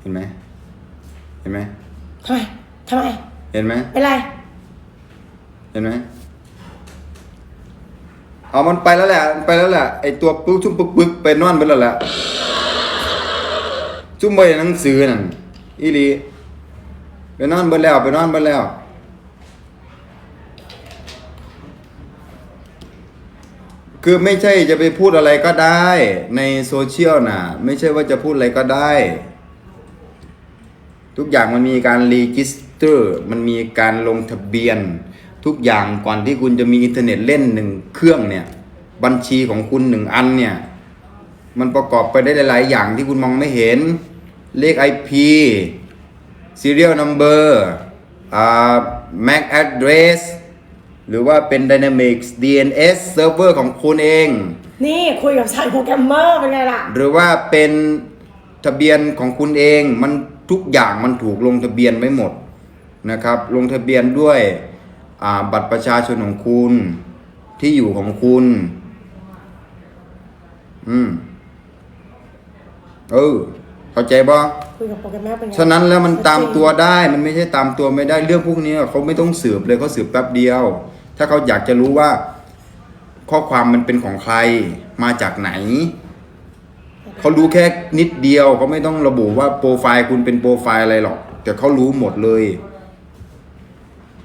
เห็นไหม เห็นไหมทำไมทำไม เห็นไหม เป็นไร เห็นไหม เอามันไปแล้วแหละมันไปแล้วแหละ ไอตัวปุ๊บชุ่มปึ๊กปึ๊กไปนอนไปแล้วแหละ จุ่มไปหนังสือนั่นอีหลีไปนอนเบิดแล้ว ไปนอนเบิดแล้ว คือไม่ใช่จะไปพูดอะไรก็ได้ในโซเชียลนะไม่ใช่ว่าจะพูดอะไรก็ได้ ทุกอย่างมันมีการรีจิสเตอร์มันมีการลงทะเบียน ทุกอย่างก่อนที่คุณจะมีอินเทอร์เน็ตเล่นหนึ่งเครื่องเนี่ยบัญชีของคุณหนึ่งอันเนี่ยมันประกอบไปได้หลาย ๆ อย่างที่คุณมองไม่เห็นเลข IP serial number อ่า MAC address หรือว่าเป็น Dynamics DNS server ของคุณเอง นี่คุยกับชายโปรแกรมเมอร์เป็นไงล่ะ หรือว่าเป็นทะเบียนของคุณเองมันทุกอย่างมันถูกลงทะเบียนไว้หมดนะครับ ลงทะเบียนด้วยอ่าบัตรประชาชนของคุณที่อยู่ของคุณ อืม เออ เข้าใจบ่คุยกับโปรแกรมเมอร์เป็นไงฉะนั้นแล้วมันตามตัวได้มันไม่ใช่ตามตัวไม่ได้เรื่องพวกนี้เขาไม่ต้องสืบเลยเขาสืบแป๊บเดียว ถ้าเขาอยากจะรู้ว่า ข้อความมันเป็นของใครมาจากไหนเขารู้แค่นิดเดียวเขาไม่ต้องระบุว่าโปรไฟล์คุณเป็นโปรไฟล์อะไรหรอก แต่เขารู้หมดเลย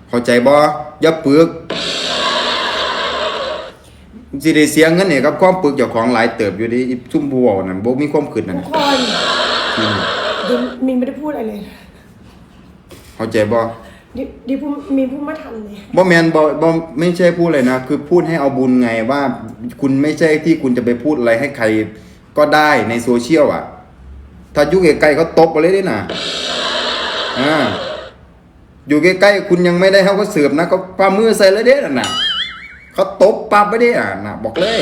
เข้าใจบ่อย่าปึกสิได้เสียเงินเนี่ยกับความปึกเจ้าของหลายเติบอยู่ดิอีซุ่มบัวนั่นบ่มีความขึ้นนั่น ทุกน่ะคน อืมดิมินไม่ได้พูดอะไรเลยเข้าใจบ่ดิดิพูดมีพูดไม่ทันเลยบ่แมนบ่บ่ไม่ใช่พูดเลยนะ คือพูดให้เอาบุญไงว่า คุณไม่ใช่ที่คุณจะไปพูดอะไรให้ใครก็ได้ในโซเชียลอะ ถ้าอยู่ใกล้ๆเขาตบไปเลยดินะอ่าอยู่ใกล้ๆคุณยังไม่ได้เขาก็เสือบนะเขาปามือใส่เลยเด้น่ะนะเขาตบปั๊บไปเด้อะนะบอกเลย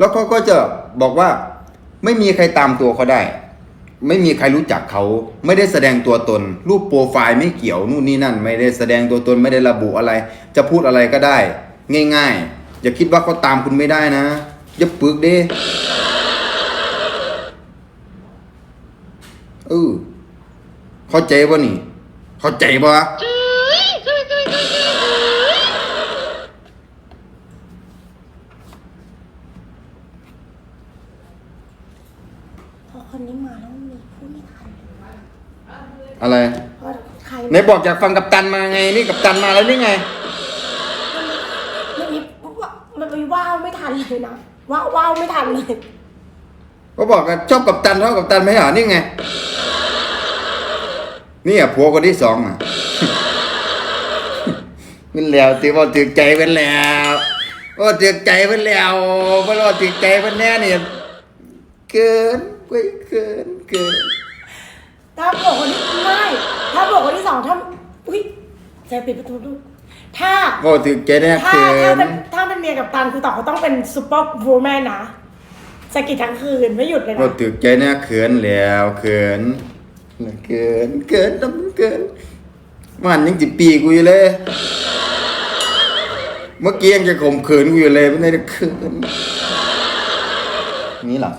แล้วเขาก็จะบอกว่าไม่มีใครตามตัวเขาได้ ไม่มีใครรู้จักเขาไม่ได้แสดงตัวตน รูปโปรไฟล์ไม่เกี่ยวนู่นนี่นั่น ไม่ได้แสดงตัวตนไม่ได้ระบุอะไร จะพูดอะไรก็ได้ ง่ายๆ อย่าคิดว่าเขาตามคุณไม่ได้นะอย่าปึกเด้เออเข้าใจป่ะนี่ เข้าใจป่ะ พอคนนี้มาแล้วมีพูดไม่ทัน อะไรเพราะใครไหนบอกอยากฟังกับตันมาไงนี่กับตันมาแล้วนี่ไงมันมีว่ามันมีว้าวไม่ทันเลยนะว้าวว้าวไม่ทันเลยก็บอกว่าชอบกับตันชอบกับตันไหมเหรอนี่ไง นี่อะผัวคนที่สองอะเป็นแล้วตีว่าถือใจเป็นแล้วว่าถือใจเป็นแล้วว่าว่าถือใจเป็นแน่เนี่ยเกินไปเกินเกิน ถ้าบอกคนที่ไม่ถ้าบอกคนที่สองถ้าอุ้ยใจปิดประตูดูถ้าว่าถือใจแน่ถ้าเกิถ้านเป็นถ้าเป็นเมียกับตันคือต่อเขาต้องเป็นซูเปอร์วูแมนนะสะกิดทั้งคืนไม่หยุดเลยว่านะถือใจแน่เขินแล้วเขินเกินเกินน้ำเกินมันยังจิปีกูอยู่เลย เมื่อกี้ยังจะข่มขืนกูอยู่เลยไม่ได้ขืนนี่หรอ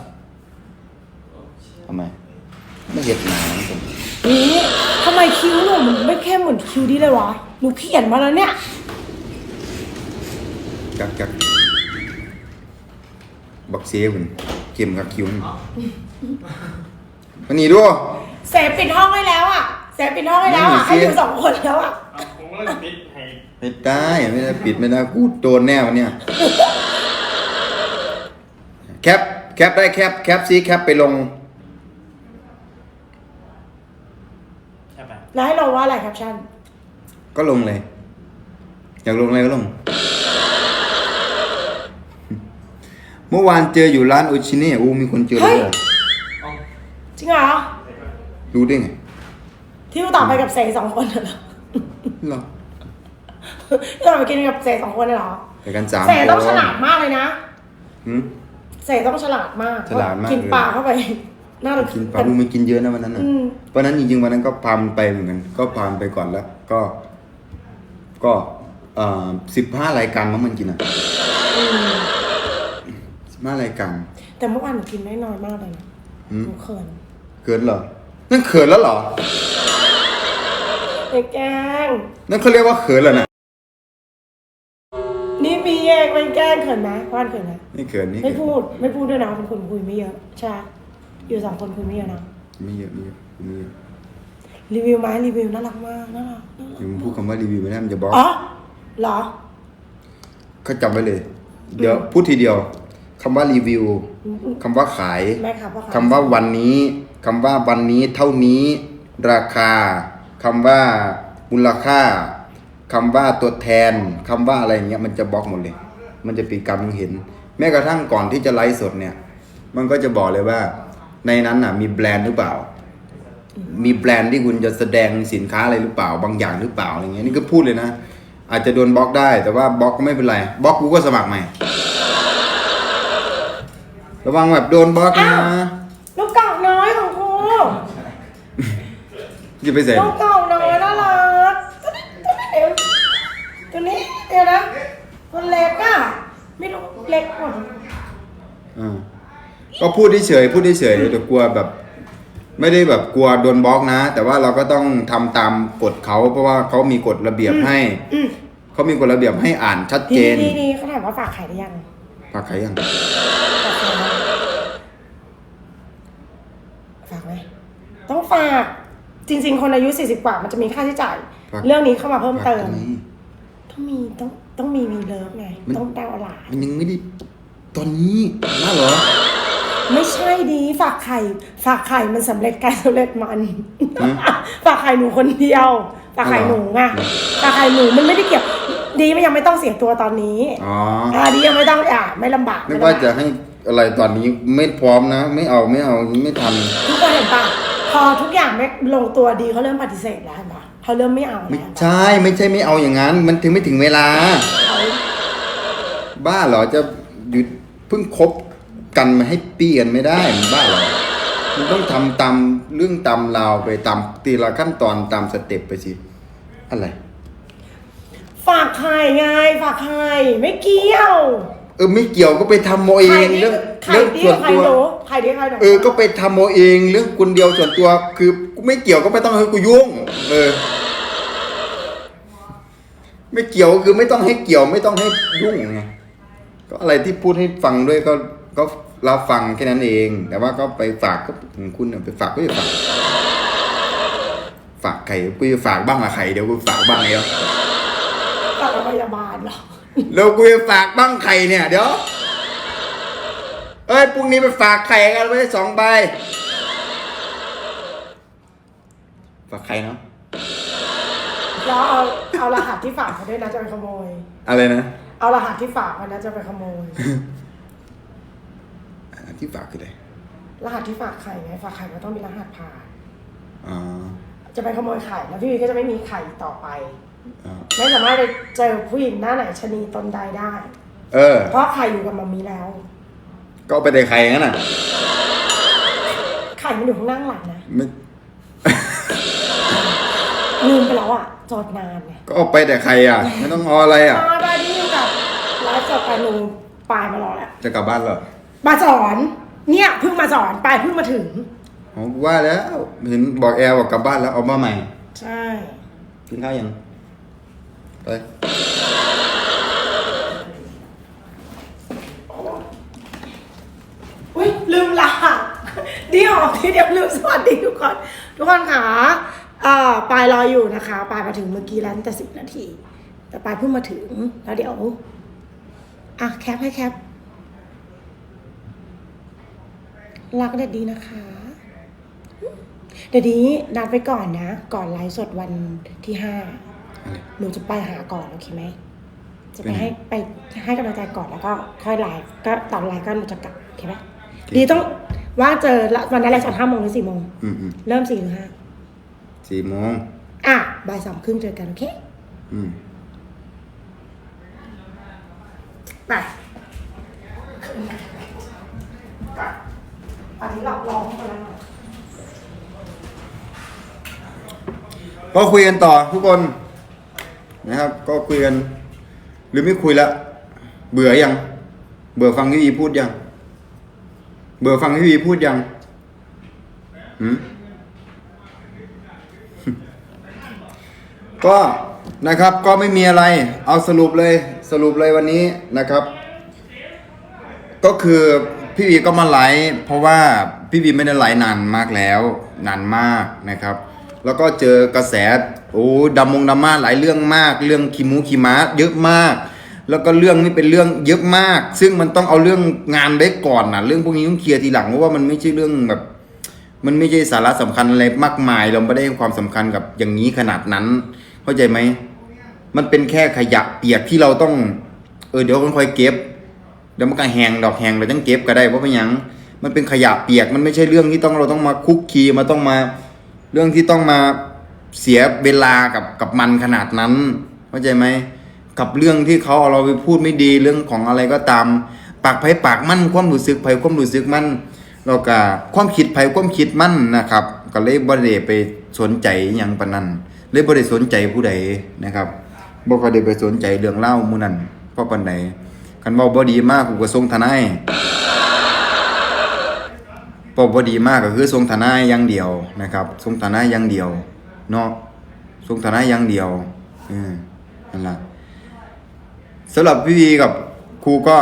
ทำไมไม่เห็ดหนาผมนี่ ทำไมคิ้วหนูมันไม่เข้มเหมือนคิ้วดีเลยวะ หนูเขียนมาแล้วเนี่ยจักจักบักเสียคุณเข็มกับคิ้วนี่มันนี่ด้วย เสพปิดห้องให้แล้วอะ เสพปิดห้องให้แล้วอะนั่นน่ะสิให้อยู่สองคนแล้วอะอะ ผมก็เลยปิดให้ไม่ได้ไม่ได้ปิดไม่ได้กูโดนแน่วันเนี้ยแคปแคปได้แคปแคปซีแคปไปลง ใช่ปะ แล้วให้ลงว่าอะไรแคปชั่น ก็ลงเลย อยากลงอะไรก็ลง เมื่อวานเจออยู่ร้านโอชิเน่อูมีคนเจอเลยเหรอเอาจริงเหรอ รู้ได้ไงที่เราต่อไปกับเสสองคนเหรอเหรอที่เราไปกินกับเสสองคนเหรอไปกันสามเสต้องคนฉลาดมากเลยนะ หืม เสต้องฉลาดมากฉลาดมากกินปลาเข้าไป น่าจะกินปลาลูกมันกินเยอะนะวันนั้นน่ะอืมวันนั้นจริงๆวันนั้นก็พามนไปเหมือนกัน ก็พามนไปก่อนแล้ว ก็ ก็เอ่อสิบห้ารายการมั้งมันกินอะอืมมาอะไรกังแต่เมื่อวานหนูกินได้น้อยมากเลยนะหืมหนูเขินเขินเหรอ นั่นเขินแล้วเหรอไอ้แกล้งนั่นเขาเรียกว่าเขินแล้วนะนี่มีแยกเป็นแกล้งเขินไหมว่านเขินไหมนี่เขินนี่ไม่เขินพูด ไม่พูดด้วยนะเป็นคนคุยไม่เยอะใช่ปะ อยู่สองคนคุยไม่เยอะนะไม่เยอะไม่เยอะไม่เยอะรีวิวไหมรีวิวน่ารักมากน่ารักน่ารักอย่ามึงพูดคำว่ารีวิวไม่ได้มันจะบล็อกอ๋อเหรอเขาจำไว้เลย เดี๋ยวพูดทีเดียวคำว่ารีวิวคำว่าขายแม่ค่ะพ่อค่ะคำว่าวันนี้คำว่าวันนี้เท่านี้ ราคาคำว่ามูลค่าคำว่าตัวแทนคำว่าอะไรอย่างเงี้ยมันจะบล็อกหมดเลย มันจะปีกรรมเห็น แม้กระทั่งก่อนที่จะไลฟ์สดเนี่ย มันก็จะบอกเลยว่า ในนั้นน่ะมีแบรนด์หรือเปล่า มีแบรนด์ที่คุณจะแสดงสินค้าอะไรหรือเปล่า บางอย่างหรือเปล่าอะไรเงี้ยนี่ก็พูดเลยนะ อาจจะโดนบล็อกได้ แต่ว่าบล็อกก็ไม่เป็นไรบล็อกกูก็สมัครใหม่ ระวังแบบโดนบล็อกนะลูกกอกน้อยของครูจะไปเสร็จลูกกอกน้อยน่ารักตัวนี้เดี๋ยวตัวนี้เดี๋ยวนะคนเล็กอะไม่รู้เล็กกว่าอ่า ก็พูดเฉยๆพูดเฉยๆแต่กลัวแบบ ไม่ได้แบบกลัวโดนบล็อกนะ แต่ว่าเราก็ต้องทำตามกฎเขาเพราะว่าเขามีกฎระเบียบให้อืมเขามีกฎระเบียบให้อ่านชัดเจดีนดีดีเขาถามว่าฝากขายได้ยังฝากใครยังฝากขายไหมฝากไหมต้องฝากจริง ๆ คนอายุ 40 กว่ามันจะมีค่าใช้จ่ายเรื่องนี้เข้ามาเพิ่มฝากเติมตรงนี้ ต้องมีต้องต้องมีวีเลิฟไงมัน ต้องดาวหลานมันยังไม่ได้ตอนนี้น่าเหรอ ไม่ใช่ดี ฝากไข่ ฝากไข่มันสำเร็จการสำเร็จมันฮะฝากไข่หนูคนเดียว ฝากไข่หนูไงอ๋อฝากไข่หนูมันไม่ได้เกี่ยวดีมันยังไม่ต้องเสียตัวตอนนี้อ๋ออ่าดียังไม่ต้องอ่าไม่ลำบากนึกไม่ว่าลำบากจะให้อะไรตอนนี้ไม่พร้อมนะ ไม่เอาไม่เอาไม่ททุกคนเห็นปะพอทุกอย่างไม่ลงตัวดีเขาเริ่มปฏิเสธแล้วเห็นปะเขาเริ่มไม่เอาำแล้วไม่เห็นปะใช่ไม่ใช่ไม่เอาอย่างนั้น มันถึงไม่ถึงเวลาเขาบ้าเหรอจะหยุดเพิ่งคบ กันมาให้ปีกันไม่ได้มันบ้าเหรอมันต้องทำตามเรื่องตามราวไปตามทีละขั้นตอนตามสเต็ปไปสิอะไร ฝากไข่ไงฝากไข่ไม่เกี่ยว เออไม่เกี่ยวก็ไปทำโมเอไข่งดีเรื่องไข่เรื่องดีส่วนไข่ตัวหนูไข่ดีไข่หนูเออก็ไปทำโมเองเรื่องคนเดียวส่วนตัว คือกูไม่เกี่ยวก็ไม่ต้องให้กูยุ่ง เออ ไม่เกี่ยวก็คือไม่ต้องให้เกี่ยวไม่ต้องให้ยุ่งไงก็อะไรที่พูดให้ฟังด้วยก็ ก็รับฟังแค่นั้นเอง แต่ว่าก็ไปฝากก็ของคุณน่ะไปฝากก็จะฝาก ฝากไข่กูจะฝากบ้างอะไข่เดี๋ยวกูฝากบ้างเดี๋ยวฝากโรงพยาบาลเหรอแล้วกูจะฝากบ้างไข่เนี่ย เดี๋ยวเอ้ยพรุ่งนี้ไปฝากไข่กันไว้สองใบฝากไข่เนาะแล้วเอาเอารหัสที่ฝากมาด้วยนะจะไปขโมย อะไรนะ เอารหัสที่ฝากมานะจะไปขโมย อันที่ฝากคืออะไรรหัสที่ฝากไข่ไงฝากไข่มันต้องมีรหัสผ่านอ๋อจะไปขโมยไข่แล้วพี่วีก็จะไม่มีไข่ต่อไปอ๋อไม่สามารถไปเจอผู้หญิงหน้าไหนชะนีตนใดได้ เออ เพราะไข่อยู่กับมัมมี่แล้ว ก็เอาไปแต่ไข่งั้นน่ะ ไข่มันอยู่ข้างล่างหลังนะไม่ ลืมไปแล้วอะจอดนานไงก็เอาไปแต่ไข่อะ ไม่ต้องเอาอะไรอะ มาได้ที่กับไลฟ์สดไปหนูปลายมารอแล้ว จะกลับบ้านเหรอ มาสอน เนี่ยเพิ่งมาสอนปลายเพิ่งมาถึงอ๋อว่าแล้วเห็นบอกแอร์บอกกลับบ้านแล้วเอามาใหม่ ใช่ กินข้าวยังไปอุ้ยลืมละเดี๋ยวทีเดียวลืมสวัสดีทุกคนทุกคนค่ะเอ่อปลายรออยู่นะคะปลายมาถึงเมื่อกี้แล้วตั้งแต่สิบนาที แต่ปลายเพิ่งมาถึงแล้วเดี๋ยวอะแคปให้แคป รักเด็ดดีนะคะ เดี๋ยวนี้นัดไปก่อนนะ ก่อนไลฟ์สดวันที่ห้าอะไรหนูจะไปหาก่อนโอเคไหม จะไปไปไหนให้ไปให้กำลังใจก่อนแล้วก็ค่อยไลฟ์ก็ตอนไลฟ์ก็หนูจะกลับโอเคไหมโอเคดีต้องว่าเจอละวันนั้นไลฟ์สดห้าโมงหรือสี่โมงอืมอืมเริ่มสี่หรือห้าสี่โมงอะบ่ายสามครึ่งเจอกันโอเค อืมไป อันนี้หลับร้องไปแล้วก็คุยกันต่อทุกคนนะครับ ก็คุยกันหรือไม่คุยละเบื่อยัง เบื่อฟังพี่อีพูดยัง เบื่อฟังพี่วีพูดยังหืมก็นะครับก็ไม่มีอะไร เอาสรุปเลยสรุปเลยวันนี้นะครับ ก็คือ พี่วีก็มาไลฟ์เพราะว่าพี่วีไม่ได้ไลฟ์นานมากแล้ว นานมากนะครับ แล้วก็เจอกระแสโอ้ดำมงดราม่าหลายเรื่องมาก เรื่องคิมูคิมะเยอะมาก แล้วก็เรื่องนี้เป็นเรื่องเยอะมาก ซึ่งมันต้องเอาเรื่องงานไว้ก่อนนะเรื่องพวกนี้ต้องเคลียร์ทีหลังเพราะว่ามันไม่ใช่เรื่องแบบมันไม่ใช่สาระสำคัญอะไรมากมาย เราไม่ได้ให้ความสำคัญกับอย่างนี้ขนาดนั้น เข้าใจไหม มันเป็นแค่ขยะเปียกที่เราต้อง เออเดี๋ยวค่อยๆเก็บ เดี๋ยวมันก็แหงดอกแหงเราต้องเก็บก็ได้เพราะเป็นยังมันเป็นขยะเปียกมันไม่ใช่เรื่องที่ต้องเราต้องมาคุกคีมาต้องมา เรื่องที่ต้องมาเสียเวลากับกับมันขนาดนั้นเข้าใจไหมกับเรื่องที่เขาเอาเราไปพูดไม่ดีเรื่องของอะไรก็ตาม ปากไผ่ปากมั่นความรู้สึกไผ่ความรู้สึกมั่นเราก็ความคิดไผ่ความคิดมั่นนะครับ ก็เลยบ่ได้ไปสนใจอหยังปนันเลยบ่ได้สนใจผู้ใดนะครับบ่ค่อยได้ไปสนใจเรื่องเล่ามูนันเพราะปานใด คันเว้าบ่ดีมากกูก็ส่งทนายพอบ่ดีมากก็คือส่งทนายอย่างเดียวนะครับส่งทนายอย่างเดียวเนาะส่งทนายอย่างเดียวอืมนั่นล่ะสำหรับพี่วีกับครูก็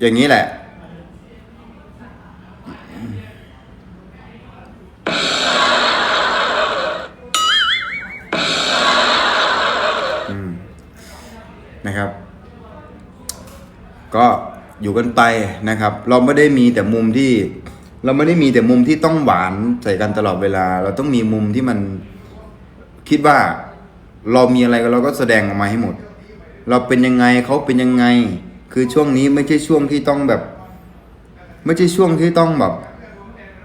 อย่างนี้แหละ อยู่กันไปนะครับ เราไม่ได้มีแต่มุมที่ เราไม่ได้มีแต่มุมที่ต้องหวานใส่กันตลอดเวลา เราต้องมีมุมที่มันคิดว่า เรามีอะไรเราก็แสดงออกมาให้หมด เราเป็นยังไงเขาเป็นยังไง คือช่วงนี้ไม่ใช่ช่วงที่ต้องแบบ ไม่ใช่ช่วงที่ต้องแบบ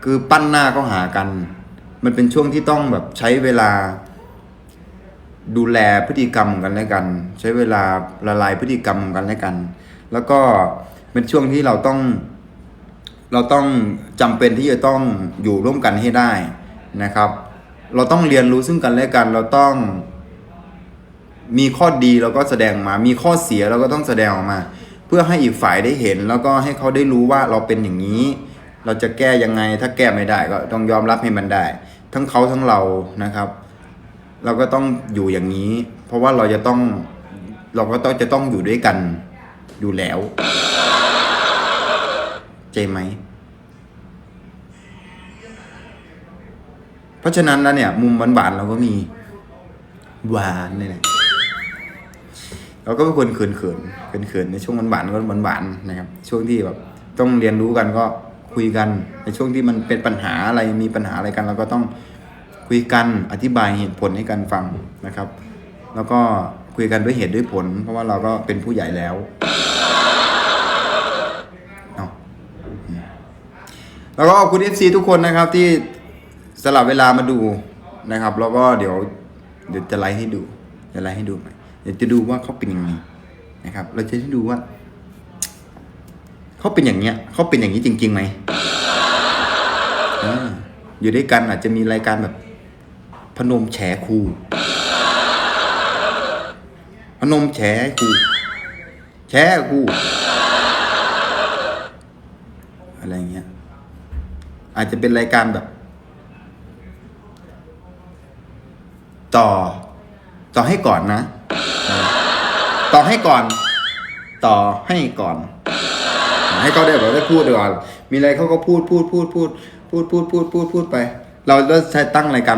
คือปั้นหน้าเขาหากัน มันเป็นช่วงที่ต้องแบบใช้เวลาดูแลพฤติกรรมของกันและกัน ใช้เวลาละลายพฤติกรรมของกันและกัน แล้วก็ เป็นช่วงที่เราต้อง เราต้องจำเป็นที่จะต้องอยู่ร่วมกันให้ได้นะครับ เราต้องเรียนรู้ซึ่งกันและกัน เราต้องมีข้อดีเราก็แสดงมา มีข้อเสียเราก็ต้องแสดงออกมา เพื่อให้อีกฝ่ายได้เห็น แล้วก็ให้เขาได้รู้ว่าเราเป็นอย่างนี้ เราจะแก้ยังไง ถ้าแก้ไม่ได้ก็ต้องยอมรับให้มันได้ ทั้งเขาทั้งเรานะครับ เราก็ต้องอยู่อย่างนี้ เพราะว่าเราจะต้อง เราก็ต้องจะต้องอยู่ด้วยกันอยู่แล้ว ใจไหม เพราะฉะนั้นแล้วเนี่ย มุมหวานๆเราก็มี หวานเลยแหละเราก็เป็นคนเขินเขินเขินเขินๆในช่วงหวานๆก็หวานๆนะครับ ช่วงที่แบบต้องเรียนรู้กันก็คุยกัน ในช่วงที่มันเป็นปัญหาอะไรมีปัญหาอะไรกัน เราก็ต้องคุยกันอธิบายเหตุผลให้กันฟังนะครับ แล้วก็คุยกันด้วยเหตุด้วยผล เพราะว่าเราก็เป็นผู้ใหญ่แล้วเอาอืม แล้วก็ขอบคุณ FC ทุกคนนะครับที่สลับเวลามาดูนะครับ แล้วก็เดี๋ยวเดี๋ยวจะไลฟ์ให้ดูจะไลฟ์ให้ดูใหม่เดี๋ยวจะดูว่าเขาเป็นยังไงนะครับ เราจะได้ดูว่าเขาเป็นอย่างเงี้ยเขาเป็นอย่างนี้จริงๆไหมอ่าอยู่ด้วยกันอาจจะมีรายการแบบพนมแฉครูพนมแฉครูแฉครูอะไรเงี้ย อาจจะเป็นรายการแบบ ต่อ ต่อให้ก่อนนะ ต่อให้ก่อน ต่อให้ก่อน ให้เขาได้แบบได้พูดก่อน มีอะไรเขาก็พูดพูดพูดพูดพูดพูดพูดพูดพูดไป เราก็ใช้ตั้งรายการ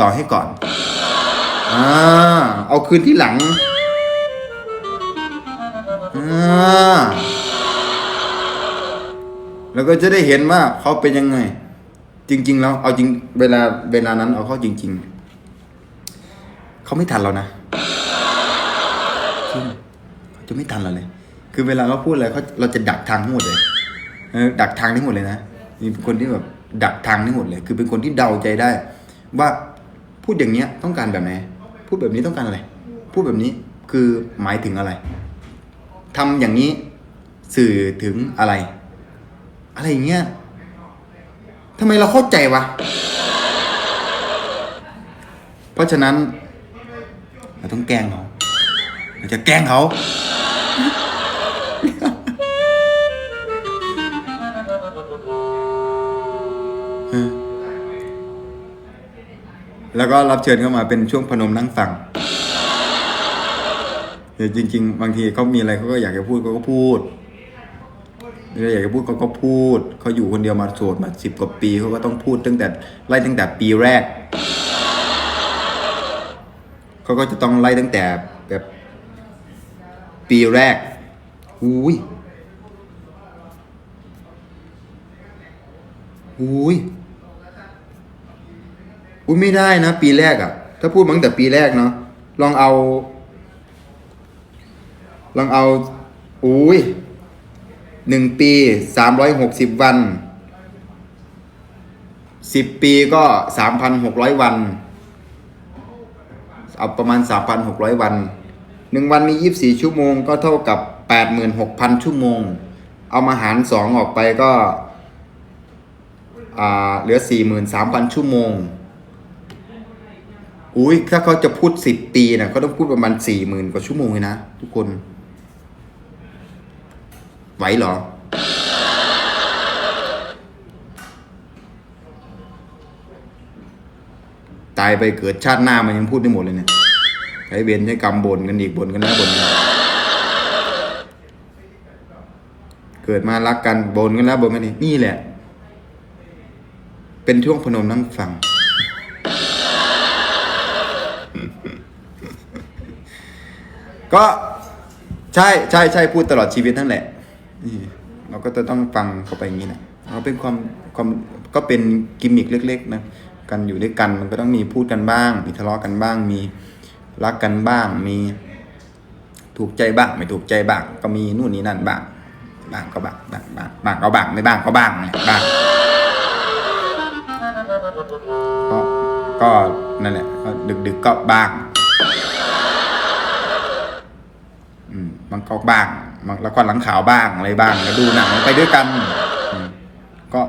ต่อให้ก่อนอ่าเอาคืนที่หลังอ่า แล้วก็จะได้เห็นว่าเขาเป็นยังไง จริง ๆ แล้วเอาจริงเวลาเวลานั้นเอาเข้าจริง ๆเขาไม่ทันเรานะจริงเขาจะไม่ทันเราเลย คือเวลาเราพูดอะไรเขาเราจะดักทางทั้งหมดเลยดักทางทั้งหมดเลยนะมีคนที่แบบดักทางทั้งหมดเลย คือเป็นคนที่เดาใจได้ ว่าพูดอย่างเนี้ยต้องการแบบไหนพูดแบบนี้ต้องการอะไร พูดแบบนี้คือหมายถึงอะไรทำอย่างนี้สื่อถึงอะไร อะไรอย่างเงี้ยทำไมเราเข้าใจวะ เพราะฉะนั้น เราต้องแกล้งเขาเราจะแกล้งเขา แล้วก็รับเชิญเข้ามาเป็นช่วงพนมนั่งฟังเดี๋ยวจริง ๆ บางทีเขามีอะไรเขาก็อยากจะพูดเขาก็พูด เขาอยากจะพูดเขาก็พูด เขาอยู่คนเดียวมาโสดมาสิบกว่าปีเขาก็ต้องพูดตั้งแต่ไล่ตั้งแต่ปีแรก เขาก็จะต้องไล่ตั้งแต่แบบปีแรกหูยหูยอุ้ยไม่ได้นะ ปีแรกอะ่ะ ถ้าพูดมั้งแต่ปีแรกเนาะลองเอา ลองเอาอุ้ย หนึ่งปีสามร้อยหกสิบวันสิบปีก็สามพันหกร้อยวัน เอาประมาณสามพันหกร้อยวันหนึ่งวันมียี่สิบสี่ชั่วโมงก็เท่ากับแปดหมื่นหกพันชั่วโมง เอามาหารสองออกไปก็อ่าเหลือสี่หมื่นสามพันชั่วโมงอุ้ยถ้าเขาจะพูดสิบปีนะเขาต้องพูดประมาณสี่หมื่นกว่าชั่วโมงเลยนะทุกคน ไหวเหรอ ตายไปเกิดชาติหน้ามันยังพูดได้หมดเลยเนี่ยใช้เบนใช้กรรมบ่นกันอีกบ่นกันแล้วบ่นกันเกิดมารักกันบ่นกันแล้วบ่นกันอีกนี่แหละ เป็นช่วงพนมนั่งฟังก็ใช่ใช่ใช่พูดตลอดชีวิตนั่นแหละ นี่เราก็จะต้องฟังเข้าไปอย่างนี้นะเราเป็นความความก็เป็นกิมมิคเล็กๆนะกันอยู่ด้วยกันมันก็ต้องมีพูดกันบ้าง มีทะเลาะกันบ้าง มีรักกันบ้าง มีถูกใจบ้าง ไม่ถูกใจบ้าง ก็มีนู่นนี่นั่นบ้างบ้างก็บ้างบ้างบ้างบ้างก็บ้างไม่บ้างก็บ้างแหละบ้างก็ก็นั่นแหละก็ดึกๆก็บ้าง อืมบางก็บ้าง บางแล้วก็หลังข่าวบ้างอะไรบ้างแล้วดูหนังไปด้วยกัน ก็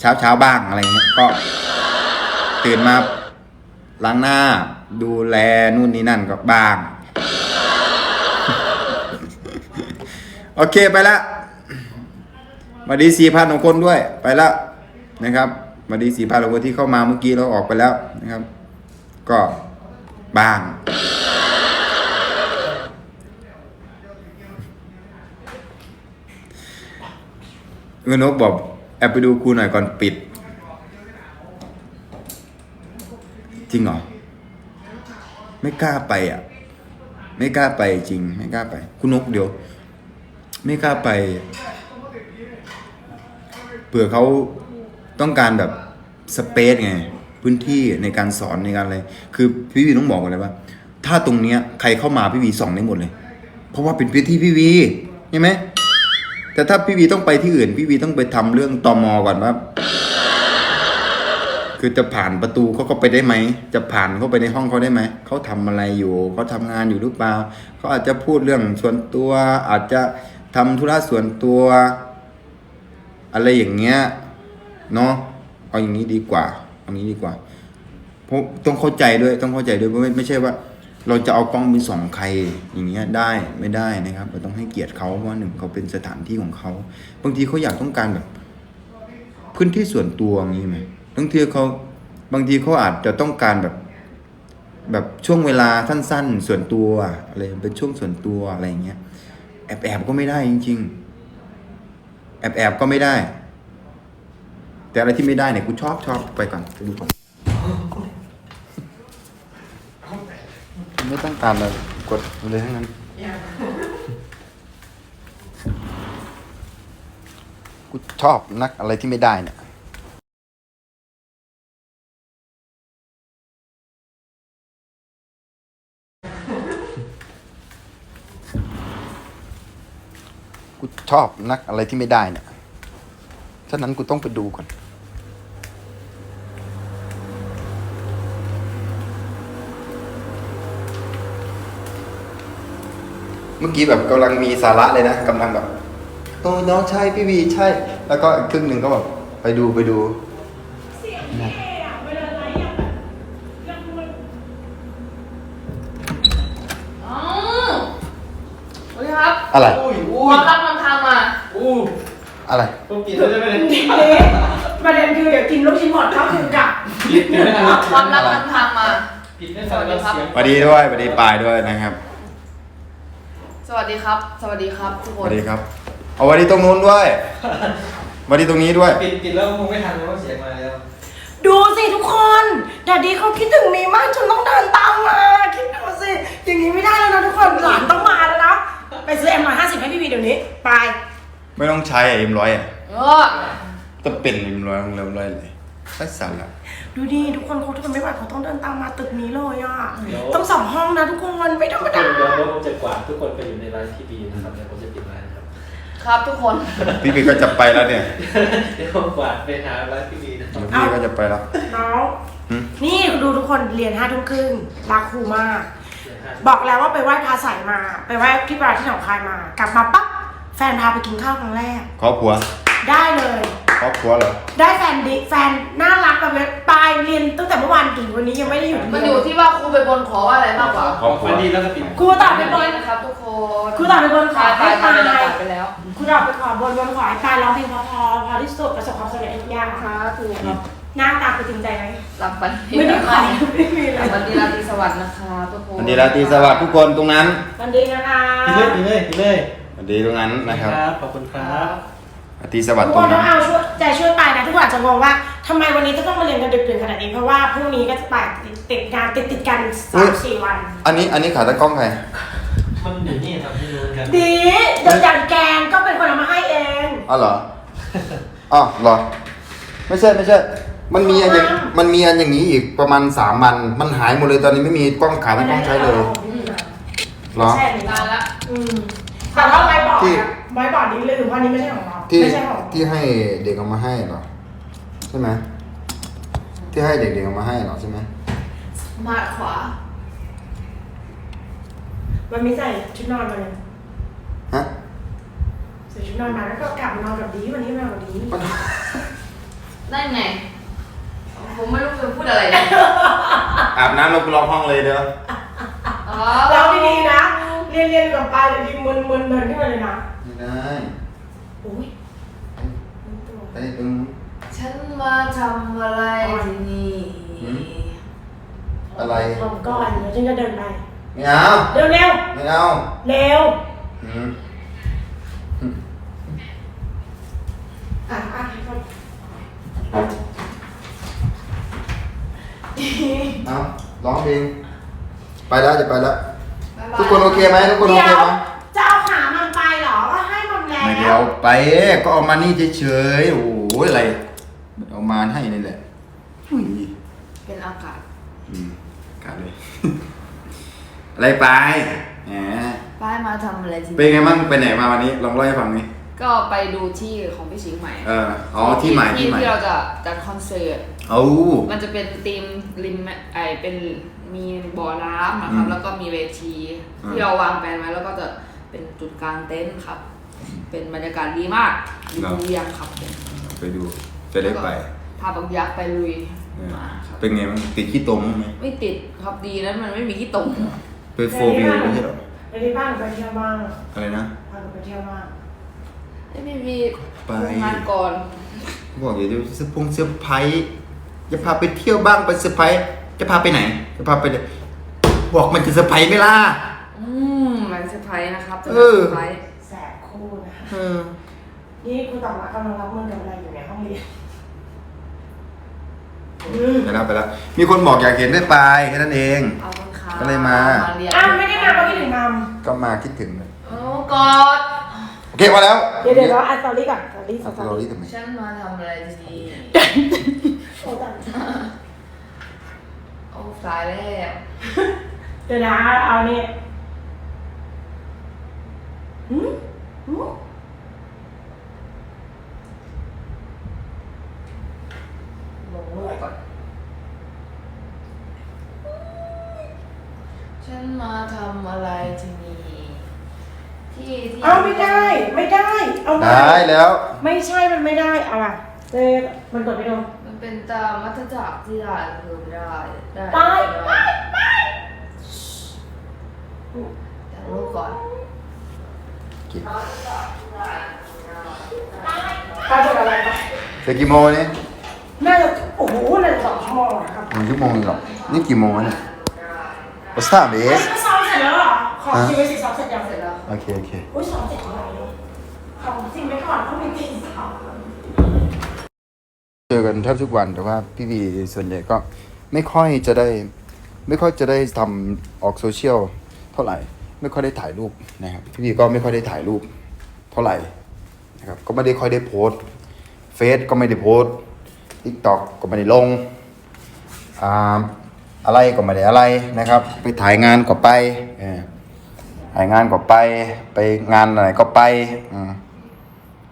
เช้าเช้าบ้างอะไรเงี้ยก็ตื่นมาล้างหน้า ดูแลนู่นนี่นั่นก็บ้าง โอเคไปละมาดีสี่พันของคนด้วย ไปละนะครับมาดีสี่พันของคนที่เข้ามาเมื่อกี้เราออกไปแล้วนะครับ ก็บ้าง เงินนกบอกแอบไปดูครูหน่อยก่อนปิด จริงเหรอ ไม่กล้าไปอะ ไม่กล้าไปจริง ไม่กล้าไป คุณนกเดี๋ยว ไม่กล้าไป เผื่อเขาต้องการแบบสเปซไง พื้นที่ในการสอนในการอะไร คือพี่วีต้องบอกกันเลยว่า ถ้าตรงเนี้ย ใครเข้ามาพี่วีส่องได้หมดเลย เพราะว่าเป็นพื้นที่พี่วีใช่ไหม แต่ถ้าพี่วีต้องไปที่อื่น พี่วีต้องไปทำเรื่องตอมอก่อนว่า คือจะผ่านประตูเขาก็ไปได้ไหม จะผ่านเข้าไปในห้องเขาได้ไหม เขาทำอะไรอยู่ เขาทำงานอยู่หรือเปล่า เขาอาจจะพูดเรื่องส่วนตัว อาจจะทำธุระส่วนตัว อะไรอย่างเงี้ย เนาะ เอาอย่างนี้ดีกว่า เอาอย่างนี้ดีกว่าเพราะต้องเข้าใจด้วย ต้องเข้าใจด้วยเพราไม่ไม่ใช่ว่า เราจะเอากล้องไปส่องใครอย่างเงี้ยได้ไม่ได้นะครับเราต้องให้เกียรติเขาเพราะว่าหนึ่งเขาเป็นสถานที่ของเขาบางทีเขาอยากต้องการแบบ พื้นที่ส่วนตัวอย่างนี้ไหมบางทีเขาบางทีเขาอาจจะต้องการแบบแบบช่วงเวลาสั้น ๆ ส่วนตัวอะไรเป็นช่วงส่วนตัวอะไรเงี้ยแอบแอบๆก็ไม่ได้จริง ๆ แอบแอบๆก็ไม่ได้ แต่อะไรที่ไม่ได้เนี่ยกูชอบชอบไปก่อนไปดูก่อน ไม่ต้องการเลยกดเลยทั้งนั้น กูชอบนักอะไรที่ไม่ได้เนี่ยกูชอบนักอะไรที่ไม่ได้เนี่ยฉะนั้นกูต้องไปดูก่อน เมื่อกี้แบบกำลังมีสาระเลยนะกำลังแบบโอ้น้องใช่พี่วีใช่ แล้วก็อีกครึ่งหนึ่งก็แบบไปดูไปดูนะอ๋อสวัสดีครับอะไรอุ้ยอุ้คยวามรักมันทำมาอู้อะไรพวกกินเขาจะไม่ได้ประเด็นคือเดี๋ยวกินลูกชิ้นหมดก็คือกลับปิดไม่ทันแล้วความลับมันพังมาปิดไม่ทันแล้วเสียงสวัสดีด้วยสวัสดีปายด้วยนะครับ สวัสดีครับ สวัสดีครับทุกสคนวัสดีครับ เอาสวัสดีตรงนู้นด้วยสวัสดีตรงนี้ด้วย ปิดปิดแล้วคงไม่ทันเพราะว่าเสียงมาแล้วดูสิทุกคนดดดี้เขาคิดถึงมีมากจนต้องเดินตามมาคิดดูสิอย่างนี้ไม่ได้แล้วนะทุกคนหลานต้องมาแล้วนะไปซื้อเอ็มร้อยห้าสิบให้พี่วีเดี๋ยวนี้ ไปไม่ต้องใช้เอ็มร้อยอะเออจะเป็นเอ็มร้อยของเอ็มร้อยเลย ไร้สาระ ดูดิทุกคนเขาทนไม่ไหวเขาต้องเดินตามมาตึกนี้เลยอะต้องสองห้องนะทุกคนไม่ธรรมเดี๋ดายวเดี๋ยวผมจะกวาดทุกคนไปอยู่ในร้านที่ดีนะครับเดี๋ยวผมจะปิดร้านครับ ครับทุกคน พี่พีก็จะไปแล้วเนี่ยเดี๋ยวผมกวาดไปหาร้านที่ดีนะครับพี่ก็จะไปแล้ว น้องหืม นี่ดูทุกคนเรียนห้าทุ่มครึ่งรักครูมากเดี๋ยวห้าบอกแล้วว่าไปไหว้พระใสมา ไปไหว้ที่ปราที่หนองคายมา กลับมาปั๊บ แฟนพาไปกินข้าวครั้งแรก ครอบครัวได้เลย ครอบครัวเหรอได้แฟนดีแฟนน่ารักแบบนี้ปลายเรียนตั้งแต่เมื่อวานถึงวันนี้ยังไม่ได้หยุดมันอยู่ที่ว่าครูไปบนขอว่าอะไรมากกว่าครอบครัววันดีแล้วก็ปิดครูตอบไปบนนะครับ ทุกคนครูตอบไปบนขอตายให้ตายปตายลายไปแล้วตายไปแล้วครูตอบไปขอบนบนขอให้ปลายร้องเพลงพอพอพอที่สุดประสบความสำเร็จทุกอย่างค่ะครูหน้าตาคือจริงใจไหมหลับฝันดีไม่ได้ขอหไม่มีเลลัยบฝันดีราตรีสวัสดิ์นะคะทุกคนวันดีราตรีสวัสดิ์ทุกคนตรงนั้นวันดีนะคะปิดเลยปิดเลยปิดเลยวัน ดีตรงนั้นนะครับขอบคุณครับราตรีสวัสทุดิ์กตครงนต้นั้อน งเอาช่วยใจช่วยปลายนะทุกคนอาจจะงงว่าทำไมวันนี้จะต้องมาเรียนกันดึกดื่นขนาดนี้เพราะว่าพรุ่งนี้ก็จะไปติดติดงานติดติดกันสามสี่วัน อันนี้อันนี้ขาตะกล้องใครมันอยู่นี่ครับไม่รู้เหมือนกันดีเดี๋ยวอย่างแกงก็เป็นคนเอามาให้เอง อ๋อเหรออ๋อเหรอ ไม่ใช่ไม่ใช่ มันมีอันอย่างมันมีอันอย่างนี้อีกประมาณสามวัน มันหายหมดเลยตอนนี้ไม่มีกล้องขาตะกล้องใช้เลยเหรอ ใช่นานละอืม แต่ว่าไม้บอร์ดที่อะไม้บอร์ดนี้ลืมเพราะอันนี้ไม่ใช่ของเรา ที่ไม่ใช่ของที่ให้เด็กเอามาให้เหรอใช่ไหมที่ให้เด็กๆเอามาให้เหรอใช่ไหมมาขวา มันมีใส่ชุดนอนมาเลยฮะใส่ชุดนอนมาแล้วก็กลับมานอนกับดีวันนี้มานอนกับดีได้ไง ผมไม่รู้จะพูดอะไรเลยอาบน้ำลงไปรอห้องเลยเด้ออ๋อ เราดีๆนะ เรียนเรียนกับปลายเลยดีมึนๆเดินขึ้นมาเลยนะไม่ได้โอ้ยไปตรงฉันมาทำอะไรที่นี่หืมอะไรลงก่อนเดี๋ยวฉันจะเดินไปไม่เอาเร็วเร็วไม่เอาเร็วอืมอะอะให้ก่อนเอาร้องเพลงไปแล้วจะไปแล้วบ๊ายบาย ทุกคนโอเคไหมทุกคนโอเดี๋เคยวไหมจะเอาขามันไปเหรอก็ให้มันแล้วไม่เดียวไปก็เอามานี่เฉยๆโอ้ยอะไรเอามาให้นี่แหละอุ้ยเป็นอากาศอืมกัดเลย อะไรไปแหมป้ายมาทำอะไรที่เป็นไงบ้างไปไหนมาวันนี้ลองเล่าให้ฟังนี่ก็ไปดูที่ของพี่ชิงใหม่เอออ๋อที่ใหม่ที่ใหม่ที่เราจะจัดคอนเสิร์ตเอามันจะเป็นธีมริมแม่ไอเป็น มีบ่อน้ำนะครับอืมแล้วก็มีเวทีอืมที่เราวางแผนไว้แล้วก็จะเป็นจุดกลางเต็นท์ครับ เป็นบรรยากาศดีมากดียังครับผมไปดูจะได้ไปพาบักยักษ์ไปลุยเออมาครับเป็นไงบ้างติดขี้ตมบ้างไหมไม่ติดครับดีนะมันไม่มีที่ตกไปโฟวิวไม่ใช่เหรอไปที่บ้านหนูไปเที่ยวบ้างอะไรนะพาหนูไปเที่ยวบ้างไม่มีมีไปโรงงานก่อนบอกอย่าดูเสื้อพงเสื้อไพรส์จะพาไปเที่ยวบ้างไปเซอร์ไพรส์ จะพาไปไหน จะพาไปไหนบอกมันจะเซอร์ไพรส์ไหม่ล่ะ อืมมันเซอร์ไพรส์นะครับเออ เซอร์ไพรส์แสบคู่นะคะเออ นี่ครูต่อมากำลังรับมือกับอะไรอยู่ในห้องเรียนอืมไปแล้วไปแล้วมีคนบอกอยากเห็นด้วยไปแค่นั้นเอง เอาคนขาก็เลยมา เรียนอ้าวไม่ได้มาเพราะพี่ถึงนก็มาคิดถึงเลยโอ้กอดโอเคพอแล้วำเดี๋ยวเดี๋ยวเราอัดสตอรี่ก่อนสตอรี่สเอาตอเรารี่ที่ทำไมฉันมาทำอะไรที่นี่โอ้แต่ โอ้สายแล้วเดี๋ยวนะเอาเนี่ยหืมหืมลงรูปก่อน ฉันมาทำอะไรที่นี่ที่ที่เอาไม่ได้ ไม่ได้ เอามาได้แล้ว ไม่ใช่มันไม่ได้ เอาอะ เจมันกดไม่ลงมันเป็นตามมัธจักรที่ได้คือไม่ได้ ได้ไปไปไปแต่รูปก่อนเก็บป้าจะอะไรไปเสร็จกี่โมงนี่เโหเลยสองชั่วโมงอะครับหนึ่งชั่วโมงอีกเหรอนี่กี่โมงแล้วเนี่ย What's up เฮ้ย bitch ซ้อมเสร็จแล้วเหรอ ขอฮะคิวไว้สิซ้อมเสร็จยังเสร็จแล้ว โอเคโอเค อุ้ยซ้อมเสร็จแล้วของจริงไปก่อนต้องมีตีสอง เจอกันแทบทุกวันแต่ว่าพี่วีส่วนใหญ่ก็ไม่ค่อยจะได้ ไม่ค่อยจะได้ทำออกโซเชียลเท่าไหร่ ไม่ค่อยได้ถ่ายรูปนะครับพี่วีก็ไม่ค่อยได้ถ่ายรูปเท่าไหร่นะครับก็ไม่ได้ค่อยได้โพสเฟซก็ไม่ได้โพสทิกตอกก็ไม่ได้ลงอ่าอะไรก็ไม่ได้อะไรนะครับ ไปถ่ายงานก็ไปถ่ายงานก็ไป ไปงานไหนก็ไป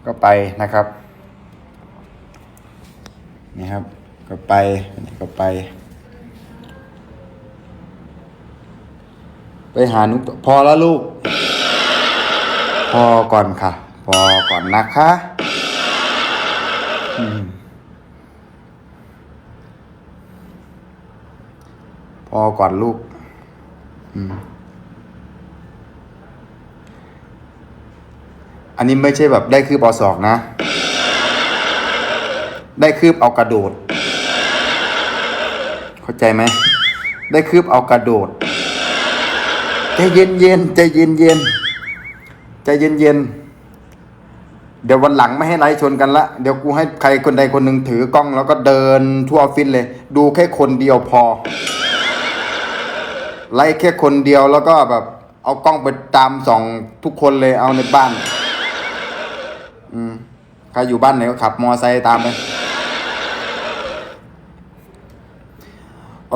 ก็ไปนะครับ นี่ครับ ก็ไปนี่ก็ไป ไปหานุกพอแล้วลูก พอก่อนค่ะ พอก่อนนะคะพอก่อนลูกอันนี้ไม่ใช่แบบได้คืบเอาศอกนะ ได้คืบเอากระโดด เข้าใจไหม ได้คืบเอากระโดด ใจเย็นเย็นๆใจเย็นเย็นๆใจเย็นเย็นๆเดี๋ยววันหลังไม่ให้ไลฟ์ชนกันละ เดี๋ยวกูให้ใครคนใดคนหนึ่งถือกล้องแล้วก็เดินทั่วออฟฟิศเลย ดูแค่คนเดียวพอ ไลฟ์แค่คนเดียวแล้วก็แบบ เอากล้องไปตามส่องทุกคนเลยเอาในบ้าน อืมใครอยู่บ้านไหนก็ขับมอไซค์ตามไป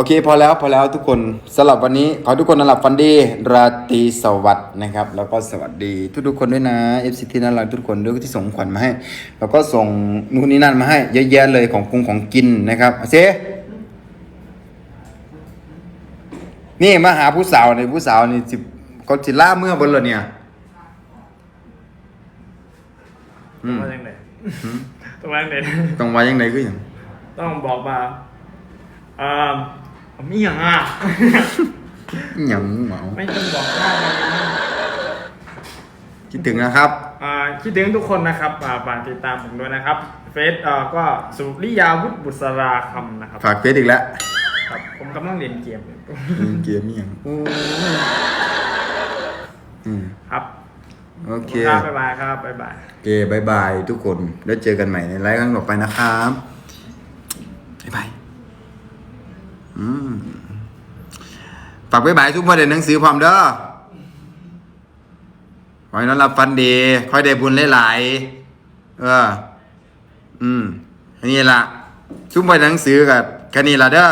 อเคพอแล้วพอแล้วทุกคนสำหรับวันนี้ ขอให้ทุกคนนอนหลับฝันดี ราตรีสวัสดิ์นะครับ แล้วก็สวัสดีทุกๆคนด้วยนะ FC ที่น่ารักทุกคนด้วยที่ส่งขวัญมาให้ แล้วก็ส่งนู่นนี่นั่นมาให้เยอะแยะเลยของกรุงของกินนะครับเอาเซนี่มาหาผู้สาวในผู้สาวนี่สิเขาจิล่าเมื่อบนเลยเนี่ยต้องว่ายังไงต้องว่ายังไงต้องว่ายังไงก็อย่างต้องบอกมาอ่ามีอย่างอะอหย่างเหมาไม่ต้องบอกว่ามันคิดถึงนะครับ อ่าคิดถึงทุกคนนะครับอ่าฝากติดตามผมด้วยนะครับ เฟซอ่าก็สุริยาวุฒิบุษราคำนะครับ ฝากเฟซอีกแล้วครับ ผมกำลังเรียนเกมอยู่เล่นเกมอหย่างโอ้ยอืมครับโอเคครับบ๊ายบายครับบ๊ายบาย โอเคบายบายทุกคน แล้วเจอกันใหม่ในไลฟ์ครั้งต่อไปนะครับบายบายอืม ฝากบายบายทุกประเด็นหนังสือพร้อมเด้อขอให้นอนรับฟันดีค่อยได้บุญหลายๆเออ อืมอันนี้ละทุกประเด็นหนังสือกับแค่นี้ละเด้อ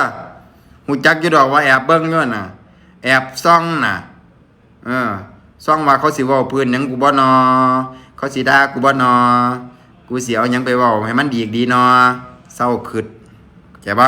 หูจักอยู่ดอกว่าแอบเบิ้งอยู่น่ะ แอบซ่องน่ะ เออซ่องว่าเขาสิว้าปืนหยังกูบ่นอ เขาสิด่ากูบ่นอ กูเสิเอายังไปว้าให้มันดีอีกดีนอ เศร้าขึ้นเข้าใจบ่